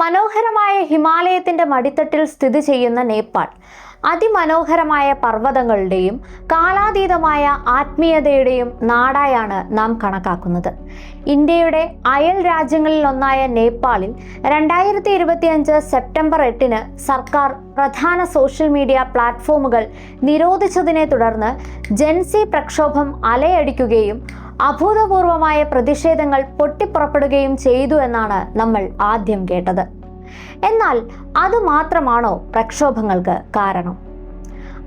മനോഹരമായ ഹിമാലയത്തിന്റെ മടിത്തട്ടിൽ സ്ഥിതി ചെയ്യുന്ന നേപ്പാൾ. അതിമനോഹരമായ പർവതങ്ങളുടെയും കാലാതീതമായ ആത്മീയതയുടെയും നാടായാണ് നാം കണക്കാക്കുന്നത്. ഇന്ത്യയുടെ അയൽ രാജ്യങ്ങളിൽ ഒന്നായ നേപ്പാളിൽ രണ്ടായിരത്തി ഇരുപത്തിയഞ്ച് സെപ്റ്റംബർ എട്ടിന് സർക്കാർ പ്രധാന സോഷ്യൽ മീഡിയ പ്ലാറ്റ്ഫോമുകൾ നിരോധിച്ചതിനെ തുടർന്ന് ജെൻസി പ്രക്ഷോഭം അലയടിക്കുകയും അഭൂതപൂർവമായ പ്രതിഷേധങ്ങൾ പൊട്ടിപ്പുറപ്പെടുകയും ചെയ്തു എന്നാണ് നമ്മൾ ആദ്യം കേട്ടത്. എന്നാൽ അത് മാത്രമാണോ പ്രക്ഷോഭങ്ങൾക്ക് കാരണം?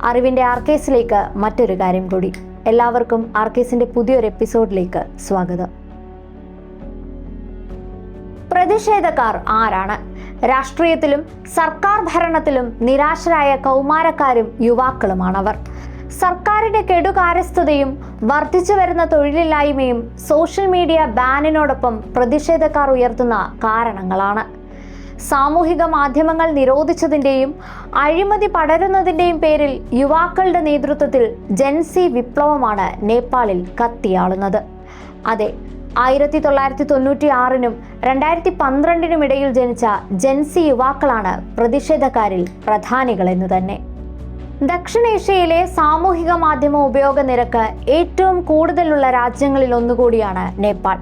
അറിവിന്റെ ആർക്കേസിലേക്ക് മറ്റൊരു കാര്യം കൂടി. എല്ലാവർക്കും ആർക്കേസിന്റെ പുതിയൊരു എപ്പിസോഡിലേക്ക് സ്വാഗതം. പ്രതിഷേധക്കാർ ആരാണ്? രാഷ്ട്രീയത്തിലും സർക്കാർ ഭരണത്തിലും നിരാശരായ കൗമാരക്കാരും യുവാക്കളുമാണവർ. സർക്കാരിന്റെ കെടുകാര്യസ്ഥതയും വർദ്ധിച്ചു വരുന്ന തൊഴിലില്ലായ്മയും സോഷ്യൽ മീഡിയ ബാനിനോടൊപ്പം പ്രതിഷേധക്കാർ ഉയർത്തുന്ന കാരണങ്ങളാണ്. സാമൂഹിക മാധ്യമങ്ങൾ നിരോധിച്ചതിന്റെയും അഴിമതി പടരുന്നതിന്റെയും പേരിൽ യുവാക്കളുടെ നേതൃത്വത്തിൽ ജൻസി വിപ്ലവമാണ് നേപ്പാളിൽ കത്തിയാളുന്നത്. അതെ ആയിരത്തി തൊള്ളായിരത്തി തൊണ്ണൂറ്റി ആറിനും രണ്ടായിരത്തി പന്ത്രണ്ടിനും ഇടയിൽ ജനിച്ച ജൻസി യുവാക്കളാണ് പ്രതിഷേധക്കാരിൽ പ്രധാനികളെന്ന് തന്നെ. ദക്ഷിണേഷ്യയിലെ സാമൂഹിക മാധ്യമ ഉപയോഗ നിരക്ക് ഏറ്റവും കൂടുതലുള്ള രാജ്യങ്ങളിൽ ഒന്നുകൂടിയാണ് നേപ്പാൾ.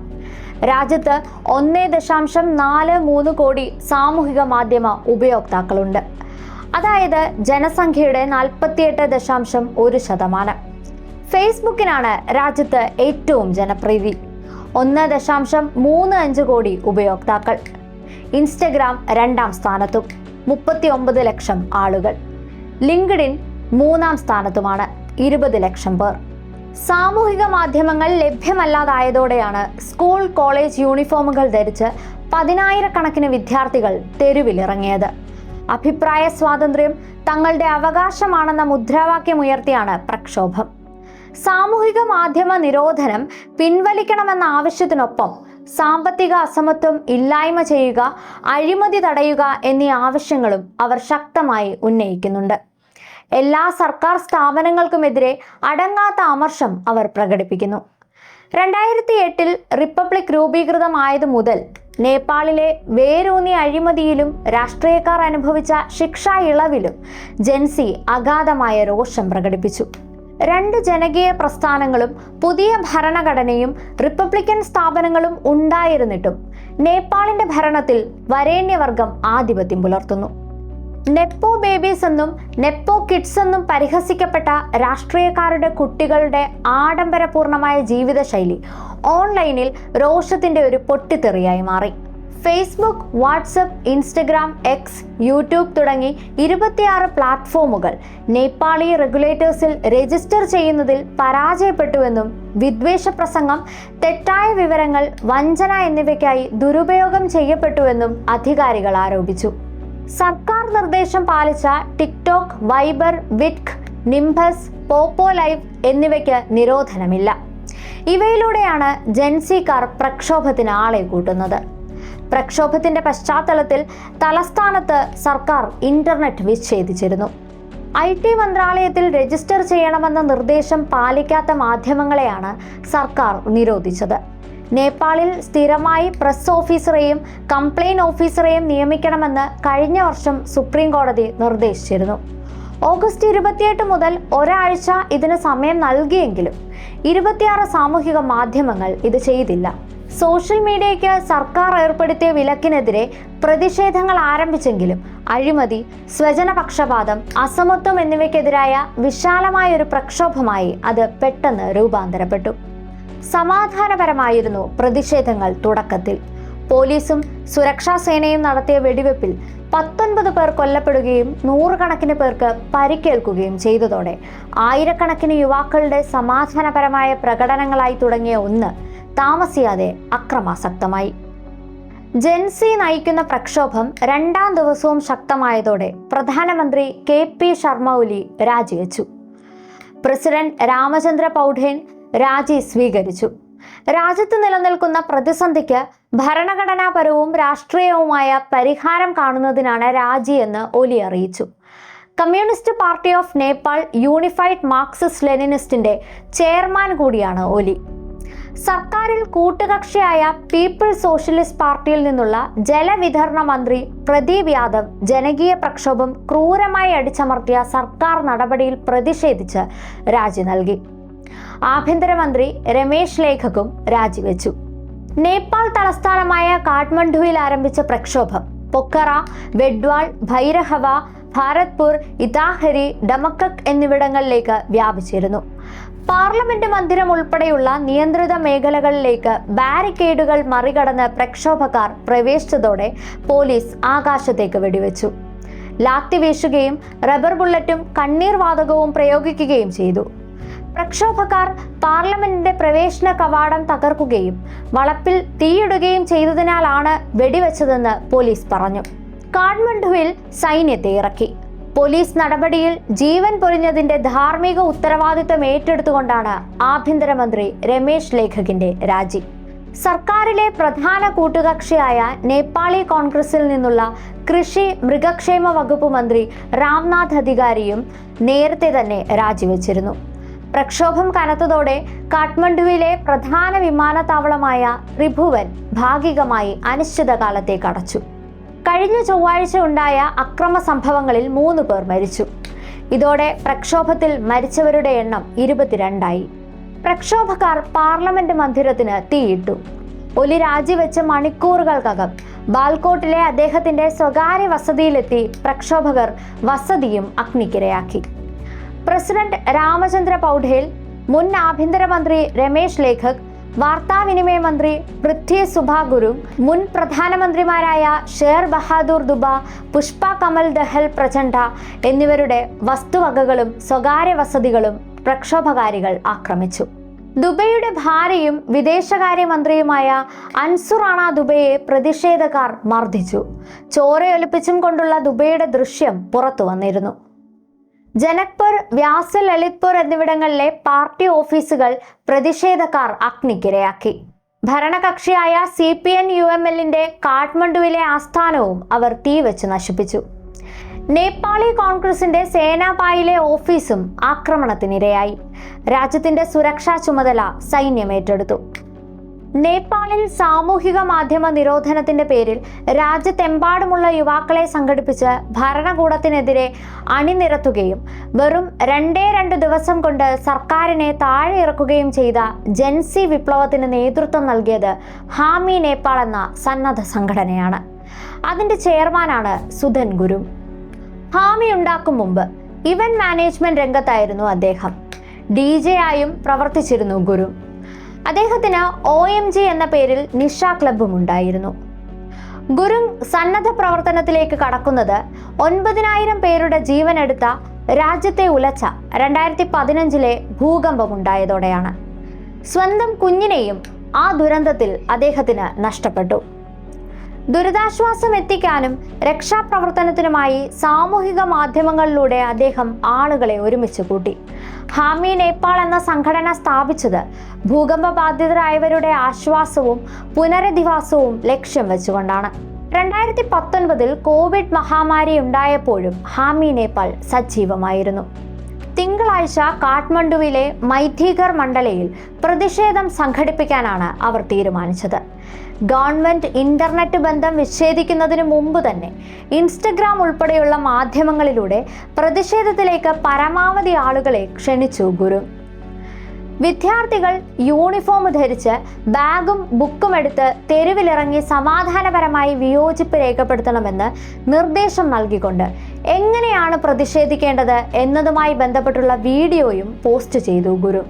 രാജ്യത്ത് ഒന്നേ ദശാംശം നാല് മൂന്ന് കോടി സാമൂഹിക മാധ്യമ ഉപയോക്താക്കളുണ്ട്. അതായത് ജനസംഖ്യയുടെ നാൽപ്പത്തിയെട്ട് ദശാംശം ഒരു ശതമാനം. ഫേസ്ബുക്കിനാണ് രാജ്യത്ത് ഏറ്റവും ജനപ്രീതി. ഒന്ന് ദശാംശം മൂന്ന് അഞ്ച് കോടി ഉപയോക്താക്കൾ. ഇൻസ്റ്റഗ്രാം രണ്ടാം സ്ഥാനത്തും. മുപ്പത്തി ഒമ്പത് ലക്ഷം ആളുകൾ. ലിങ്ക്ഡിൻ മൂന്നാം സ്ഥാനത്തുമാണ്. ഇരുപത് ലക്ഷം പേർ. സാമൂഹിക മാധ്യമങ്ങൾ ലഭ്യമല്ലാതായതോടെയാണ് സ്കൂൾ കോളേജ് യൂണിഫോമുകൾ ധരിച്ച് പതിനായിരക്കണക്കിന് വിദ്യാർത്ഥികൾ തെരുവിലിറങ്ങിയത്. അഭിപ്രായ സ്വാതന്ത്ര്യം തങ്ങളുടെ അവകാശമാണെന്ന മുദ്രാവാക്യമുയർത്തിയാണ് പ്രക്ഷോഭം. സാമൂഹിക മാധ്യമ നിരോധനം പിൻവലിക്കണമെന്ന ആവശ്യത്തിനൊപ്പം സാമ്പത്തിക അസമത്വം ഇല്ലായ്മ ചെയ്യുക അഴിമതി തടയുക എന്നീ ആവശ്യങ്ങളും അവർ ശക്തമായി ഉന്നയിക്കുന്നുണ്ട്. എല്ലാ സർക്കാർ സ്ഥാപനങ്ങൾക്കുമെതിരെ അടങ്ങാത്ത അമർഷം അവർ പ്രകടിപ്പിക്കുന്നു. രണ്ടായിരത്തി എട്ടിൽ റിപ്പബ്ലിക് രൂപീകൃതമായതു മുതൽ നേപ്പാളിലെ വേരൂന്നിയ അഴിമതിയിലും രാഷ്ട്രീയക്കാർ അനുഭവിച്ച ശിക്ഷാ ഇളവിലും ജൻസി അഗാധമായ രോഷം പ്രകടിപ്പിച്ചു. രണ്ട് ജനകീയ പ്രസ്ഥാനങ്ങളും പുതിയ ഭരണഘടനയും റിപ്പബ്ലിക്കൻ സ്ഥാപനങ്ങളും ഉണ്ടായിരുന്നിട്ടും നേപ്പാളിന്റെ ഭരണത്തിൽ വരേണ്യവർഗം ആധിപത്യം പുലർത്തുന്നു. നെപ്പോ ബേബീസ് എന്നും നെപ്പോ കിഡ്സ് എന്നും പരിഹസിക്കപ്പെട്ട രാഷ്ട്രീയക്കാരുടെ കുട്ടികളുടെ ആഡംബരപൂർണമായ ജീവിതശൈലി ഓൺലൈനിൽ രോഷത്തിന്റെ ഒരു പൊട്ടിത്തെറിയായി മാറി. Facebook WhatsApp Instagram X YouTube തുടങ്ങി ഇരുപത്തിയാറ് പ്ലാറ്റ്ഫോമുകൾ നേപ്പാളി റെഗുലേറ്റേഴ്സിൽ രജിസ്റ്റർ ചെയ്യുന്നതിൽ പരാജയപ്പെട്ടുവെന്നും വിദ്വേഷ പ്രസംഗം തെറ്റായ വിവരങ്ങൾ വഞ്ചന എന്നിവയ്ക്കായി ദുരുപയോഗം ചെയ്യപ്പെട്ടുവെന്നും അധികാരികൾ ആരോപിച്ചു. സർക്കാർ നിർദ്ദേശം പാലിച്ച ടിക്ടോക്ക് വൈബർ വിറ്റ്ക് നിംബസ് പോപ്പോ ലൈവ് എന്നിവയ്ക്ക് നിരോധനമില്ല. ഇവയിലൂടെയാണ് ജൻസിക്കാർ പ്രക്ഷോഭത്തിന് ആളെ കൂട്ടുന്നത്. പ്രക്ഷോഭത്തിന്റെ പശ്ചാത്തലത്തിൽ തലസ്ഥാനത്ത് സർക്കാർ ഇന്റർനെറ്റ് വിച്ഛേദിച്ചിരുന്നു. ഐ ടി മന്ത്രാലയത്തിൽ രജിസ്റ്റർ ചെയ്യണമെന്ന നിർദ്ദേശം പാലിക്കാത്ത മാധ്യമങ്ങളെയാണ് സർക്കാർ നിരോധിച്ചത്. നേപ്പാളിൽ സ്ഥിരമായി പ്രസ് ഓഫീസറെയും കംപ്ലയിന്റ് ഓഫീസറെയും നിയമിക്കണമെന്ന് കഴിഞ്ഞ വർഷം സുപ്രീം കോടതി നിർദ്ദേശിച്ചിരുന്നു. ഓഗസ്റ്റ് ഇരുപത്തിയെട്ട് മുതൽ ഒരാഴ്ച ഇതിന് സമയം നൽകിയെങ്കിലും ഇരുപത്തിയാറ് സാമൂഹിക മാധ്യമങ്ങൾ ഇത് ചെയ്തില്ല. സോഷ്യൽ മീഡിയയ്ക്ക് സർക്കാർ ഏർപ്പെടുത്തിയ വിലക്കിനെതിരെ പ്രതിഷേധങ്ങൾ ആരംഭിച്ചെങ്കിലും അഴിമതി സ്വജനപക്ഷപാതം അസമത്വം എന്നിവയ്ക്കെതിരായ വിശാലമായ ഒരു പ്രക്ഷോഭമായി അത് പെട്ടെന്ന് രൂപാന്തരപ്പെട്ടു. സമാധാനപരമായിരുന്നു പ്രതിഷേധങ്ങൾ തുടക്കത്തിൽ. പോലീസും സുരക്ഷാ സേനയും നടത്തിയ വെടിവെപ്പിൽ പത്തൊൻപത് പേർ കൊല്ലപ്പെടുകയും നൂറുകണക്കിന് പേർക്ക് പരിക്കേൽക്കുകയും ചെയ്തതോടെ ആയിരക്കണക്കിന് യുവാക്കളുടെ സമാധാനപരമായ പ്രകടനങ്ങളായി തുടങ്ങിയ ഒന്ന് താമസിയാതെ അക്രമാസക്തമായി. ജെൻസി നയിക്കുന്ന പ്രക്ഷോഭം രണ്ടാം ദിവസവും ശക്തമായതോടെ പ്രധാനമന്ത്രി കെ പി ശർമ്മ ഒലി രാജിവെച്ചു. പ്രസിഡന്റ് രാമചന്ദ്ര പൗഢേൻ രാജി സ്വീകരിച്ചു. രാജ്യത്ത് നിലനിൽക്കുന്ന പ്രതിസന്ധിക്ക് ഭരണഘടനാപരവും രാഷ്ട്രീയവുമായ പരിഹാരം കാണുന്നതിനാണ് രാജിയെന്ന് ഒലി അറിയിച്ചു. Communist party of Nepal unified Marxist ലെനിനിസ്റ്റിന്റെ chairman കൂടിയാണ് ഒലി. സർക്കാരിൽ കൂട്ടുകക്ഷിയായ പീപ്പിൾസ് സോഷ്യലിസ്റ്റ് പാർട്ടിയിൽ നിന്നുള്ള ജലവിതരണ മന്ത്രി പ്രദീപ് യാദവ് ജനകീയ പ്രക്ഷോഭം ക്രൂരമായി അടിച്ചമർത്തിയ സർക്കാർ നടപടിയിൽ പ്രതിഷേധിച്ച് രാജി നൽകി. ആഭ്യന്തരമന്ത്രി രമേശ് ലേഖകും രാജിവെച്ചു നേപ്പാൾ തലസ്ഥാനമായ കാഠ്മണ്ഡുവിൽ ആരംഭിച്ച പ്രക്ഷോഭം പൊക്കറ വെഡ്വാൾ ഭൈരഹവ ഭാരത്പൂർ ഇതാഹരി ഡമക്കക് എന്നിവിടങ്ങളിലേക്ക് വ്യാപിച്ചിരുന്നു. പാർലമെന്റ് മന്ദിരം ഉൾപ്പെടെയുള്ള നിയന്ത്രിത മേഖലകളിലേക്ക് ബാരിക്കേഡുകൾ മറികടന്ന് പ്രക്ഷോഭക്കാർ പ്രവേശിച്ചതോടെ പോലീസ് ആകാശത്തേക്ക് വെടിവെച്ചു. ലാത്തി വീശുകയും റബ്ബർ ബുള്ളറ്റും കണ്ണീർ വാതകവും പ്രയോഗിക്കുകയും ചെയ്തു. പ്രക്ഷോഭക്കാർ പാർലമെന്റിന്റെ പ്രവേശന കവാടം തകർക്കുകയും വളപ്പിൽ തീയിടുകയും ചെയ്തതിനാലാണ് വെടിവെച്ചതെന്ന് പോലീസ് പറഞ്ഞു. കാഠ്മണ്ഡുവിൽ സൈന്യത്തെ ഇറക്കി. പോലീസ് നടപടിയിൽ ജീവൻ പൊലിഞ്ഞതിന്റെ ധാർമ്മിക ഉത്തരവാദിത്തം ഏറ്റെടുത്തുകൊണ്ടാണ് ആഭ്യന്തരമന്ത്രി രമേശ് ലേഖകിന്റെ രാജി. സർക്കാരിലെ പ്രധാന കൂട്ടുകക്ഷിയായ നേപ്പാളി കോൺഗ്രസിൽ നിന്നുള്ള കൃഷി മൃഗക്ഷേമ വകുപ്പ് മന്ത്രി രാംനാഥ് അധികാരിയും നേരത്തെ തന്നെ രാജിവെച്ചിരുന്നു. പ്രക്ഷോഭം കനത്തതോടെ കാഠ്മണ്ഡുവിലെ പ്രധാന വിമാനത്താവളമായ ത്രിഭുവൻ ഭാഗികമായി അനിശ്ചിതകാലത്തേക്ക് അടച്ചു. കഴിഞ്ഞ ചൊവ്വാഴ്ച ഉണ്ടായ അക്രമ സംഭവങ്ങളിൽ മൂന്ന് പേർ മരിച്ചു. ഇതോടെ പ്രക്ഷോഭത്തിൽ മരിച്ചവരുടെ എണ്ണം ഇരുപത്തിരണ്ടായി. പ്രക്ഷോഭക്കാർ പാർലമെന്റ് മന്ദിരത്തിന് തീയിട്ടു. ഒലി രാജിവെച്ച മണിക്കൂറുകൾക്കകം ബാൽക്കോട്ടിലെ അദ്ദേഹത്തിന്റെ സ്വകാര്യ വസതിയിലെത്തി പ്രക്ഷോഭകർ വസതിയും അഗ്നിക്കിരയാക്കി. പ്രസിഡന്റ് രാമചന്ദ്ര പൗഡേൽ മുൻ ആഭ്യന്തരമന്ത്രി രമേശ് ലേഖക് വാർത്താവിനിമയ മന്ത്രി പൃഥ്വി സുഭാഗുരു മുൻ പ്രധാനമന്ത്രിമാരായ ഷേർ ബഹാദൂർ ദുബ പുഷ്പ കമൽ ദഹൽ പ്രചണ്ഡ എന്നിവരുടെ വസ്തുവകകളും സ്വകാര്യ വസതികളും പ്രക്ഷോഭകാരികൾ ആക്രമിച്ചു. ദുബൈയുടെ ഭാര്യയും വിദേശകാര്യമന്ത്രിയുമായ അൻസുറാണ ദുബൈയെ പ്രതിഷേധക്കാർ മർദ്ദിച്ചു. ചോരയൊലിപ്പിച്ചും കൊണ്ടുള്ള ദുബൈയുടെ ദൃശ്യം പുറത്തു വന്നിരുന്നു ജനക്പൂർ വ്യാസ് ലളിത്പൂർ എന്നിവിടങ്ങളിലെ പാർട്ടി ഓഫീസുകൾ പ്രതിഷേധക്കാർ അഗ്നിക്കിരയാക്കി. ഭരണകക്ഷിയായ C P N U M എല്ലിന്റെ കാഠ്മണ്ഡുവിലെ ആസ്ഥാനവും അവർ തീവച്ച് നശിപ്പിച്ചു. നേപ്പാളി കോൺഗ്രസിന്റെ സേനാപായിലെ ഓഫീസും ആക്രമണത്തിനിരയായി. രാജ്യത്തിന്റെ സുരക്ഷാ ചുമതല സൈന്യം ഏറ്റെടുത്തു. നേപ്പാളിൽ സാമൂഹിക മാധ്യമ നിരോധനത്തിന്റെ പേരിൽ രാജ്യത്തെമ്പാടുമുള്ള യുവാക്കളെ സംഘടിപ്പിച്ച് ഭരണകൂടത്തിനെതിരെ അണിനിരത്തുകയും വെറും രണ്ടേ രണ്ട് ദിവസം കൊണ്ട് സർക്കാരിനെ താഴെ ഇറക്കുകയും ചെയ്ത ജൻസി വിപ്ലവത്തിന് നേതൃത്വം നൽകിയത് ഹാമി നേപ്പാൾ എന്ന സന്നദ്ധ സംഘടനയാണ്. അതിന്റെ ചെയർമാനാണ് സുധൻ ഗുരു. ഹാമി ഉണ്ടാക്കും മുമ്പ് ഇവന്റ് മാനേജ്മെന്റ് രംഗത്തായിരുന്നു അദ്ദേഹം. ഡി ജെ ആയും പ്രവർത്തിച്ചിരുന്നു ഗുരു. അദ്ദേഹത്തിന് ഒ എം ജി എന്ന പേരിൽ നിഷ ക്ലബും ഉണ്ടായിരുന്നു. ഗുരുങ് സന്നദ്ധ പ്രവർത്തനത്തിലേക്ക് കടക്കുന്നത് ഒൻപതിനായിരം പേരുടെ ജീവനെടുത്ത രാജ്യത്തെ ഉലച്ച രണ്ടായിരത്തി പതിനഞ്ചിലെ ഭൂകമ്പമുണ്ടായതോടെയാണ് സ്വന്തം കുഞ്ഞിനെയും ആ ദുരന്തത്തിൽ അദ്ദേഹത്തിന് നഷ്ടപ്പെട്ടു. ദുരിതാശ്വാസം എത്തിക്കാനും രക്ഷാപ്രവർത്തനത്തിനുമായി സാമൂഹിക മാധ്യമങ്ങളിലൂടെ അദ്ദേഹം ആളുകളെ ഒരുമിച്ച് കൂട്ടി. ഹാമി നേപ്പാൾ എന്ന സംഘടന സ്ഥാപിച്ചത്. ഭൂകമ്പ ബാധിതരായവരുടെ ആശ്വാസവും പുനരധിവാസവും ലക്ഷ്യം വെച്ചുകൊണ്ടാണ്. രണ്ടായിരത്തി പത്തൊൻപതിൽ കോവിഡ് മഹാമാരി ഉണ്ടായപ്പോഴും ഹാമി നേപ്പാൾ സജീവമായിരുന്നു. തിങ്കളാഴ്ച കാഠ്മണ്ഡുവിലെ മൈഥീഗർ മണ്ഡലയിൽ പ്രതിഷേധം സംഘടിപ്പിക്കാനാണ് അവർ തീരുമാനിച്ചത്. ഗവൺമെന്റ് ഇന്റർനെറ്റ് ബന്ധം വിച്ഛേദിക്കുന്നതിന് മുമ്പ് തന്നെ ഇൻസ്റ്റഗ്രാം ഉൾപ്പെടെയുള്ള മാധ്യമങ്ങളിലൂടെ പ്രതിഷേധത്തിലേക്ക് പരമാവധി ആളുകളെ ക്ഷണിച്ചു ഗുരു. വിദ്യാർത്ഥികൾ യൂണിഫോം ധരിച്ച് ബാഗും ബുക്കും എടുത്ത് തെരുവിലിറങ്ങി സമാധാനപരമായി വിയോജിപ്പ് രേഖപ്പെടുത്തണമെന്ന് നിർദ്ദേശം നൽകിക്കൊണ്ട് എങ്ങനെയാണ് പ്രതിഷേധിക്കേണ്ടത് എന്നതുമായി ബന്ധപ്പെട്ടുള്ള വീഡിയോയും പോസ്റ്റ് ചെയ്തു ഗുരു.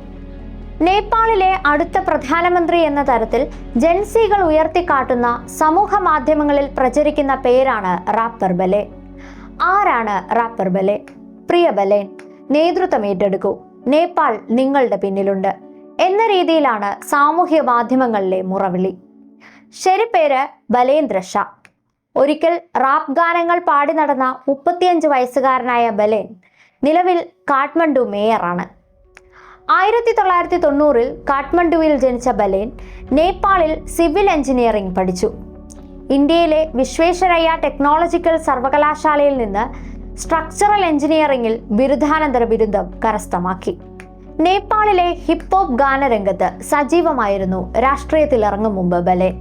നേപ്പാളിലെ അടുത്ത പ്രധാനമന്ത്രി എന്ന തരത്തിൽ ജൻസികൾ ഉയർത്തിക്കാട്ടുന്ന സമൂഹ മാധ്യമങ്ങളിൽ പ്രചരിക്കുന്ന പേരാണ് റാപ്പർ ബലെ. ആരാണ് റാപ്പർ ബലെ? പ്രിയ ബലേൻ നേതൃത്വം ഏറ്റെടുക്കൂ. നേപ്പാൾ നിങ്ങളുടെ പിന്നിലുണ്ട് എന്ന രീതിയിലാണ് സാമൂഹ്യ മാധ്യമങ്ങളിലെ മുറവിളി. പേര് ബലേന്ദ്ര ഷാ. ഒരിക്കൽ റാപ്പ് ഗാനങ്ങൾ പാടി നടന്ന മുപ്പത്തിയഞ്ച് വയസ്സുകാരനായ ബലേൻ നിലവിൽ കാഠ്മണ്ഡു മേയറാണ്. ആയിരത്തി തൊള്ളായിരത്തി തൊണ്ണൂറിൽ കാഠ്മണ്ഡുവിൽ ജനിച്ച ബലേൻ നേപ്പാളിൽ സിവിൽ എഞ്ചിനീയറിംഗ് പഠിച്ചു. ഇന്ത്യയിലെ വിശ്വേശ്വരയ്യ ടെക്നോളജിക്കൽ സർവകലാശാലയിൽ നിന്ന് സ്ട്രക്ചറൽ എഞ്ചിനീയറിംഗിൽ ബിരുദാനന്തര ബിരുദം കരസ്ഥമാക്കി. നേപ്പാളിലെ ഹിപ്ഹോപ്പ് ഗാനരംഗത്ത് സജീവമായിരുന്നു രാഷ്ട്രീയത്തിൽ ഇറങ്ങും മുമ്പ് ബലേൻ.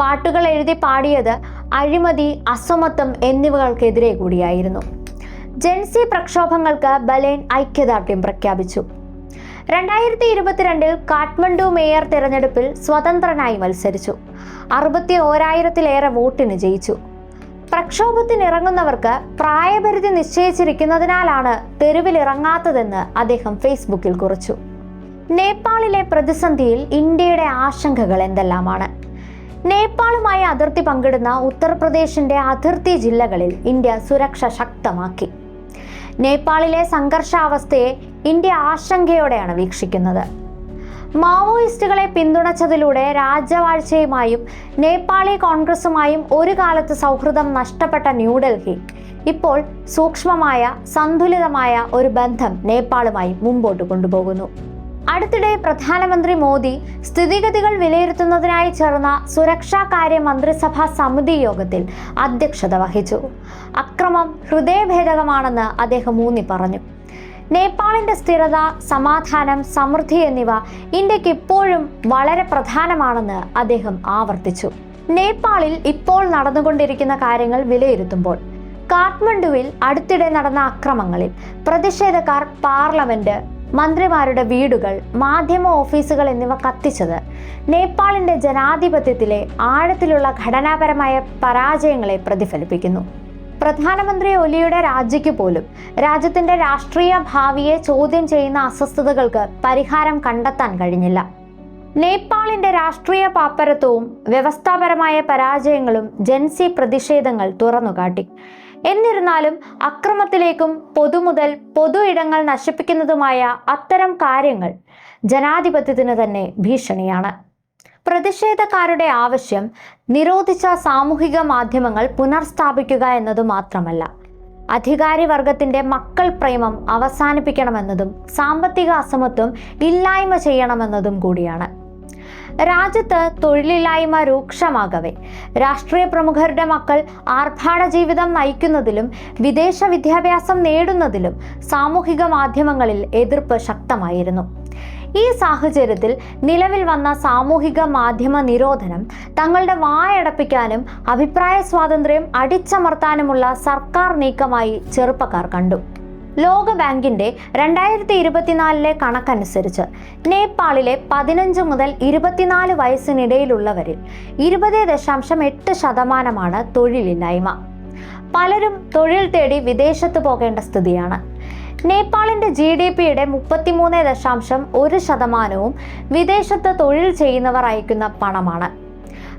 പാട്ടുകൾ എഴുതി പാടിയത് അഴിമതി അസമത്വം എന്നിവകൾക്കെതിരെ കൂടിയായിരുന്നു. ജൻസി പ്രക്ഷോഭങ്ങൾക്ക് ബലേൻ ഐക്യദാർഢ്യം പ്രഖ്യാപിച്ചു. രണ്ടായിരത്തി ഇരുപത്തിരണ്ടിൽ കാഠ്മണ്ഡു മേയർ തിരഞ്ഞെടുപ്പിൽ സ്വതന്ത്രനായി മത്സരിച്ചു. അറുപത്തി ഓരായിരത്തിലേറെ വോട്ടിന് ജയിച്ചു. പ്രക്ഷോഭത്തിനിറങ്ങുന്നവർക്ക് പ്രായപരിധി നിശ്ചയിച്ചിരിക്കുന്നതിനാലാണ് തെരുവിലിറങ്ങാത്തതെന്ന് അദ്ദേഹം ഫേസ്ബുക്കിൽ കുറിച്ചു. നേപ്പാളിലെ പ്രതിസന്ധിയിൽ ഇന്ത്യയുടെ ആശങ്കകൾ എന്തെല്ലാമാണ്? നേപ്പാളുമായി അതിർത്തി പങ്കിടുന്ന ഉത്തർപ്രദേശിന്റെ അതിർത്തി ജില്ലകളിൽ ഇന്ത്യ സുരക്ഷ ശക്തമാക്കി. നേപ്പാളിലെ സംഘർഷാവസ്ഥയെ ഇന്ത്യ ആശങ്കയോടെയാണ് വീക്ഷിക്കുന്നത്. മാവോയിസ്റ്റുകളെ പിന്തുണച്ചതിലൂടെ രാജവാഴ്ചയുമായും നേപ്പാളി കോൺഗ്രസുമായും ഒരു കാലത്ത് സൗഹൃദം നഷ്ടപ്പെട്ട ന്യൂഡൽഹി ഇപ്പോൾ സൂക്ഷ്മമായ സന്തുലിതമായ ഒരു ബന്ധം നേപ്പാളുമായി മുമ്പോട്ട് കൊണ്ടുപോകുന്നു. അടുത്തിടെ പ്രധാനമന്ത്രി മോദി സ്ഥിതിഗതികൾ വിലയിരുത്തുന്നതിനായി ചേർന്ന സുരക്ഷാ കാര്യ മന്ത്രിസഭാ സമിതി യോഗത്തിൽ അധ്യക്ഷത വഹിച്ചു. അക്രമം ഹൃദയഭേദകമാണെന്ന് അദ്ദേഹം ഊന്നി പറഞ്ഞു. നേപ്പാളിന്റെ സ്ഥിരത സമാധാനം സമൃദ്ധി എന്നിവ ഇന്ത്യയ്ക്ക് ഇപ്പോഴും വളരെ പ്രധാനമാണെന്ന് അദ്ദേഹം ആവർത്തിച്ചു. നേപ്പാളിൽ ഇപ്പോൾ നടന്നുകൊണ്ടിരിക്കുന്ന കാര്യങ്ങൾ വിലയിരുത്തുമ്പോൾ കാഠ്മണ്ഡുവിൽ അടുത്തിടെ നടന്ന അക്രമങ്ങളിൽ പ്രതിഷേധക്കാർ പാർലമെന്റ് മന്ത്രിമാരുടെ വീടുകൾ മാധ്യമ ഓഫീസുകൾ എന്നിവ കത്തിച്ചത്. നേപ്പാളിന്റെ ജനാധിപത്യത്തിലെ ആഴത്തിലുള്ള ഘടനാപരമായ പരാജയങ്ങളെ പ്രതിഫലിപ്പിക്കുന്നു. പ്രധാനമന്ത്രി ഒലിയുടെ രാജിക്ക് പോലും രാജ്യത്തിന്റെ രാഷ്ട്രീയ ഭാവിയെ ചോദ്യം ചെയ്യുന്ന അസ്വസ്ഥതകൾക്ക് പരിഹാരം കണ്ടെത്താൻ കഴിഞ്ഞില്ല. നേപ്പാളിന്റെ രാഷ്ട്രീയ പാപ്പരത്വവും വ്യവസ്ഥാപരമായ പരാജയങ്ങളും ജൻസി പ്രതിഷേധങ്ങൾ തുറന്നുകാട്ടി. എന്നിരുന്നാലും അക്രമത്തിലേക്കും പൊതു മുതൽ പൊതു ഇടങ്ങൾ നശിപ്പിക്കുന്നതുമായ അത്തരം കാര്യങ്ങൾ ജനാധിപത്യത്തിന് തന്നെ ഭീഷണിയാണ്. പ്രതിഷേധക്കാരുടെ ആവശ്യം നിരോധിച്ച സാമൂഹിക മാധ്യമങ്ങൾ പുനർസ്ഥാപിക്കുക എന്നതു മാത്രമല്ല അധികാരി വർഗത്തിന്റെ മക്കൾ പ്രേമം അവസാനിപ്പിക്കണമെന്നതും സാമ്പത്തിക അസമത്വം ഇല്ലായ്മ ചെയ്യണമെന്നതും കൂടിയാണ്. രാജ്യത്ത് തൊഴിലില്ലായ്മ രൂക്ഷമാകവേ. രാഷ്ട്രീയ പ്രമുഖരുടെ മക്കൾ ആർഭാട ജീവിതം നയിക്കുന്നതിലും വിദേശ വിദ്യാഭ്യാസം നേടുന്നതിലും സാമൂഹിക മാധ്യമങ്ങളിൽ എതിർപ്പ് ശക്തമായിരുന്നു. ഈ സാഹചര്യത്തിൽ നിലവിൽ വന്ന സാമൂഹിക മാധ്യമ നിരോധനം തങ്ങളുടെ വായടപ്പിക്കാനും അഭിപ്രായ സ്വാതന്ത്ര്യം അടിച്ചമർത്താനുമുള്ള സർക്കാർ നീക്കമായി ചെറുപ്പക്കാർ കണ്ടു. ലോകബാങ്കിന്റെ രണ്ടായിരത്തി ഇരുപത്തിനാലിലെ കണക്കനുസരിച്ച് നേപ്പാളിലെ പതിനഞ്ച് മുതൽ ഇരുപത്തിനാല് വയസ്സിനിടയിലുള്ളവരിൽ ഇരുപത് ദശാംശം എട്ട് ശതമാനമാണ് തൊഴിലില്ലായ്മ. പലരും തൊഴിൽ തേടി വിദേശത്ത് പോകേണ്ട സ്ഥിതിയാണ്. നേപ്പാളിന്റെ ജി ഡി പിയുടെ മുപ്പത്തിമൂന്ന് ദശാംശം ഒരു ശതമാനവും വിദേശത്ത് തൊഴിൽ ചെയ്യുന്നവർ അയക്കുന്ന പണമാണ്.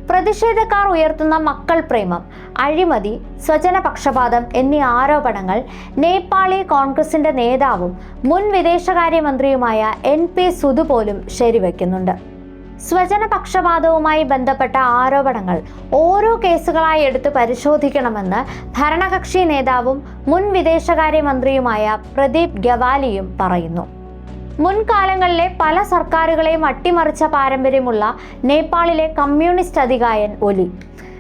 പ്രതിഷേധക്കാർ ഉയർത്തുന്ന മക്കൾ പ്രേമം അഴിമതി സ്വജനപക്ഷപാതം എന്നീ ആരോപണങ്ങൾ നേപ്പാളി കോൺഗ്രസിന്റെ നേതാവും മുൻ വിദേശകാര്യമന്ത്രിയുമായ എൻ പി സുധു പോലും ശരിവെക്കുന്നുണ്ട്. സ്വജനപക്ഷപാതവുമായി ബന്ധപ്പെട്ട ആരോപണങ്ങൾ ഓരോ കേസുകളായി എടുത്ത് പരിശോധിക്കണമെന്ന് ഭരണകക്ഷി നേതാവും മുൻ വിദേശകാര്യമന്ത്രിയുമായ പ്രദീപ് ഗവാലിയും പറയുന്നു. മുൻകാലങ്ങളിലെ പല സർക്കാരുകളെയും അട്ടിമറിച്ച പാരമ്പര്യമുള്ള നേപ്പാളിലെ കമ്മ്യൂണിസ്റ്റ് അധികായൻ ഒലി.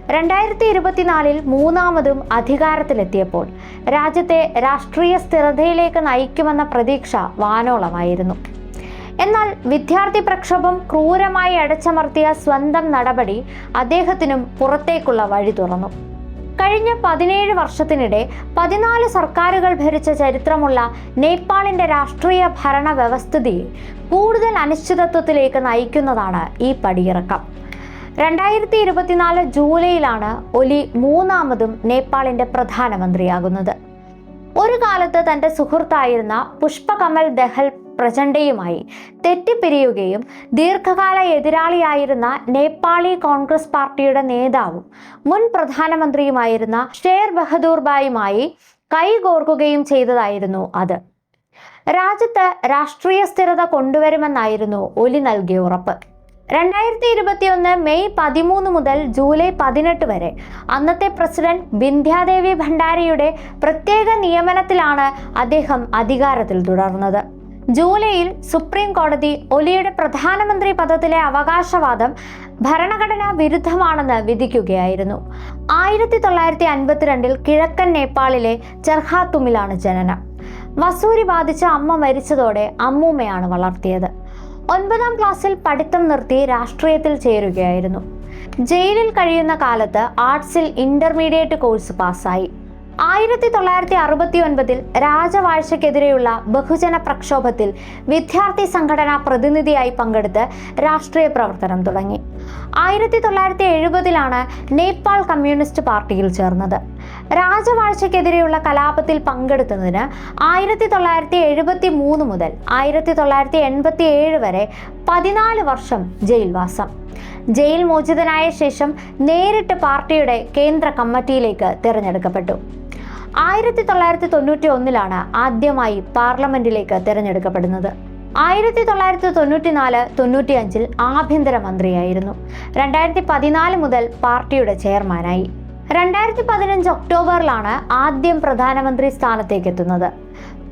രണ്ടായിരത്തി ഇരുപത്തിനാലിൽ മൂന്നാമതും അധികാരത്തിലെത്തിയപ്പോൾ രാജ്യത്തെ രാഷ്ട്രീയ സ്ഥിരതയിലേക്ക് നയിക്കുമെന്ന പ്രതീക്ഷ വാനോളമായിരുന്നു. എന്നാൽ വിദ്യാർത്ഥി പ്രക്ഷോഭം ക്രൂരമായി അടച്ചമർത്തിയ സ്വന്തം നടപടി അദ്ദേഹത്തിനും പുറത്തേക്കുള്ള വഴി തുറന്നു. കഴിഞ്ഞ പതിനേഴ് വർഷത്തിനിടെ പതിനാല് സർക്കാരുകൾ ഭരിച്ച ചരിത്രമുള്ള നേപ്പാളിന്റെ രാഷ്ട്രീയ ഭരണ വ്യവസ്ഥിതിയെ കൂടുതൽ അനിശ്ചിതത്വത്തിലേക്ക് നയിക്കുന്നതാണ് ഈ പടിയിറക്കം. രണ്ടായിരത്തി ഇരുപത്തിനാല് ജൂലൈയിലാണ് ഒലി മൂന്നാമതും നേപ്പാളിന്റെ പ്രധാനമന്ത്രിയാകുന്നത്. ഒരു കാലത്ത് തന്റെ സുഹൃത്തായിരുന്ന പുഷ്പകമൽ ദഹൽ പ്രചണ്ഡയുമായി. തെറ്റിപ്പിരിയുകയും ദീർഘകാല എതിരാളിയായിരുന്ന നേപ്പാളി കോൺഗ്രസ് പാർട്ടിയുടെ നേതാവും മുൻ പ്രധാനമന്ത്രിയുമായിരുന്ന ഷേർ ബഹദൂർ ബായുമായി കൈകോർക്കുകയും ചെയ്തതായിരുന്നു അത്. രാജ്യത്ത് രാഷ്ട്രീയ സ്ഥിരത കൊണ്ടുവരുമെന്നായിരുന്നു ഒലി നൽകിയ ഉറപ്പ്. രണ്ടായിരത്തി ഇരുപത്തിയൊന്ന് മെയ് പതിമൂന്ന് മുതൽ ജൂലൈ പതിനെട്ട് വരെ അന്നത്തെ പ്രസിഡന്റ് ബിന്ധ്യാദേവി ഭണ്ഡാരിയുടെ പ്രത്യേക നിയമനത്തിലാണ് അദ്ദേഹം അധികാരത്തിൽ തുടർന്നത്. ജൂലൈയിൽ സുപ്രീം കോടതി ഒലിയുടെ പ്രധാനമന്ത്രി പദത്തിലെ അവകാശവാദം ഭരണഘടനാ വിരുദ്ധമാണെന്ന് വിധിക്കുകയായിരുന്നു. ആയിരത്തി തൊള്ളായിരത്തി അൻപത്തിരണ്ടിൽ കിഴക്കൻ നേപ്പാളിലെ ചെർഹാത്തുമിലാണ് ജനനം. വസൂരി ബാധിച്ച അമ്മ മരിച്ചതോടെ അമ്മൂമ്മയാണ് വളർത്തിയത്. ഒൻപതാം ക്ലാസ്സിൽ പഠിത്തം നിർത്തി രാഷ്ട്രീയത്തിൽ ചേരുകയായിരുന്നു. ജയിലിൽ കഴിയുന്ന കാലത്ത് ആർട്സിൽ ഇന്റർമീഡിയറ്റ് കോഴ്സ് പാസ്സായി. ആയിരത്തി തൊള്ളായിരത്തി അറുപത്തി ഒൻപതിൽ രാജവാഴ്ചക്കെതിരെയുള്ള ബഹുജന പ്രക്ഷോഭത്തിൽ വിദ്യാർത്ഥി സംഘടനാ പ്രതിനിധിയായി പങ്കെടുത്ത് രാഷ്ട്രീയ പ്രവർത്തനം തുടങ്ങി. ആയിരത്തി തൊള്ളായിരത്തി എഴുപതിലാണ് നേപ്പാൾ കമ്മ്യൂണിസ്റ്റ് പാർട്ടിയിൽ ചേർന്നത്. രാജവാഴ്ചക്കെതിരെയുള്ള കലാപത്തിൽ പങ്കെടുത്തതിന് ആയിരത്തി തൊള്ളായിരത്തി എഴുപത്തി മൂന്ന് മുതൽ ആയിരത്തി തൊള്ളായിരത്തി എൺപത്തി ഏഴ് വരെ പതിനാല് വർഷം ജയിൽവാസം. ജയിൽ മോചിതനായ ശേഷം നേരിട്ട് പാർട്ടിയുടെ കേന്ദ്ര കമ്മിറ്റിയിലേക്ക് തിരഞ്ഞെടുക്കപ്പെട്ടു. ആയിരത്തി തൊള്ളായിരത്തി തൊണ്ണൂറ്റി ഒന്നിലാണ് ആദ്യമായി പാർലമെന്റിലേക്ക് തിരഞ്ഞെടുക്കപ്പെടുന്നത്. ആയിരത്തി തൊള്ളായിരത്തി തൊണ്ണൂറ്റിനാല് ആഭ്യന്തര മന്ത്രിയായിരുന്നു രണ്ടായിരത്തി പതിനാല് മുതൽ പാർട്ടിയുടെ ചെയർമാനായി. രണ്ടായിരത്തി പതിനഞ്ച് ഒക്ടോബറിലാണ് ആദ്യം പ്രധാനമന്ത്രി സ്ഥാനത്തേക്ക് എത്തുന്നത്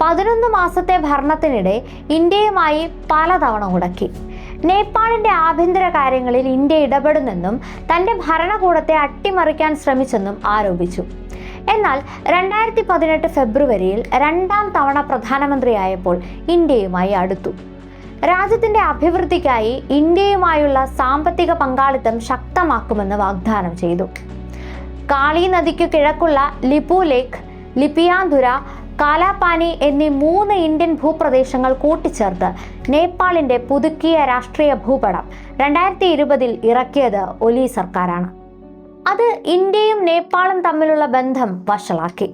പതിനൊന്ന് മാസത്തെ ഭരണത്തിനിടെ ഇന്ത്യയുമായി പലതവണ ഉടക്കി നേപ്പാളിന്റെ ആഭ്യന്തര കാര്യങ്ങളിൽ ഇന്ത്യ ഇടപെടുന്നെന്നും തന്റെ ഭരണകൂടത്തെ അട്ടിമറിക്കാൻ ശ്രമിച്ചെന്നും ആരോപിച്ചു. എന്നാൽ രണ്ടായിരത്തി പതിനെട്ട് ഫെബ്രുവരിയിൽ രണ്ടാം തവണ പ്രധാനമന്ത്രിയായപ്പോൾ ഇന്ത്യയുമായി അടുത്തു. രാജ്യത്തിന്റെ അഭിവൃദ്ധിക്കായി ഇന്ത്യയുമായുള്ള സാമ്പത്തിക പങ്കാളിത്തം ശക്തമാക്കുമെന്ന് വാഗ്ദാനം ചെയ്തു. കാളി നദിക്കു കിഴക്കുള്ള ലിപു ലേക്ക് ലിപിയാന്തുര കാലാപാനി എന്നീ മൂന്ന് ഇന്ത്യൻ ഭൂപ്രദേശങ്ങൾ കൂട്ടിച്ചേർത്ത് നേപ്പാളിന്റെ പുതുക്കിയ രാഷ്ട്രീയ ഭൂപടം രണ്ടായിരത്തി ഇരുപതിൽ ഇറക്കിയത് ഒലി സർക്കാരാണ്. അത് ഇന്ത്യയും നേപ്പാളും തമ്മിലുള്ള ബന്ധം വഷളാക്കി.